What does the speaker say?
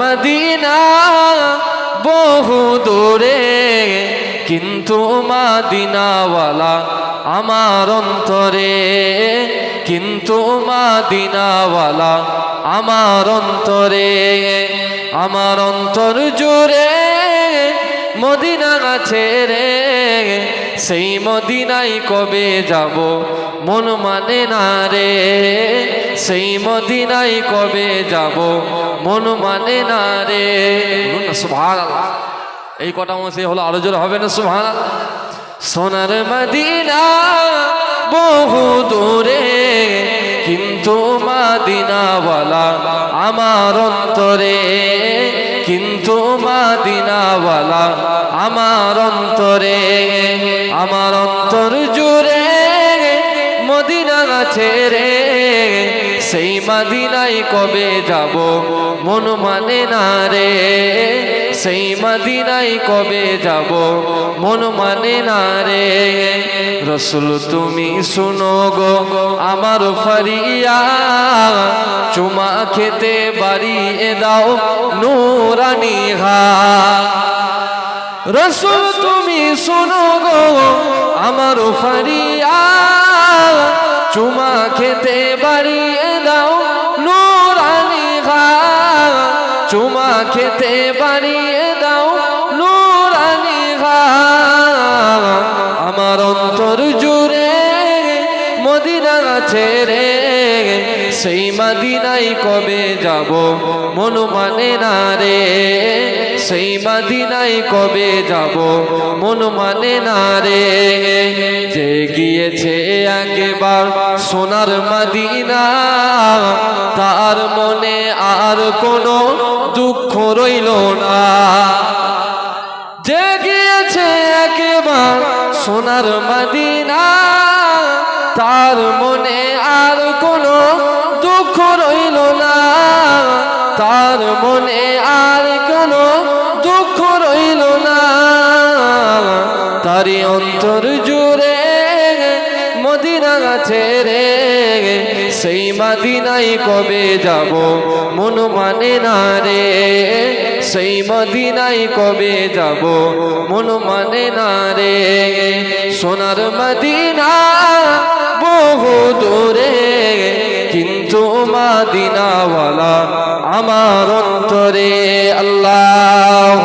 Medina বহু দূরে, কিন্তু মাদিনাওয়ালা আমার অন্তরে, কিন্তু মাদিনাওয়ালা আমার অন্তরে, আমার অন্তর জুড়ে মদিনা আছে রে, সেই মদিনাই কবে যাব মন মানে না রে। সেই মদিনাই কবে যাব? মন মানে না রে। সুভান এই কটা মাসে হলো আরও জোর হবে না সুভান সোনার মদিনা বহু দূরে, কিন্তু মাদিনাওয়ালা আমার অন্তরে। কিন্তু মাদিনাওয়ালা আমার অন্তরে। আমার অন্তর জুড়ে মদিনা রে। সেই মাদিনাই কবে যাব? মন মানে না রে। সেই মাদিনাই কবে যাব? মন মানে না রে। রসুল তুমি শুনো গো, আমার ফারিয়া। চুমা খেতে বাড়িয়ে দাও নুরানি হা। রসুল তুমি শোনো গো, আমার ফারিয়া। চুমা খেতে বাড়িয়ে চুমা খেতে বানিয়ে দাও আছে রে। সেই মাদিনাই কবে যাব? মন মানে না রে। সেই মাদিনাই কবে যাব? মন মানে না রে। যে গিয়েছে একবার সোনার মাদিনা, তার মনে আর কোনো দুঃখ রইল না। যে গিয়েছে একেবার সোনার মদিনা তার মনে আর কোনো দুঃখ রইল না। তার মনে আর কোনো দুঃখ রইল না। তারি অন্তর জুড়ে মদিনা আছে রে, সেই মাদিনাই কবে যাব মন মানে না রে। সেই মদিনাই কবে যাব মন মানে না রে। সোনার মদিনা বহু দূরে কিন্তু মাদিনাওয়ালা আমার অন্তরে আল্লাহ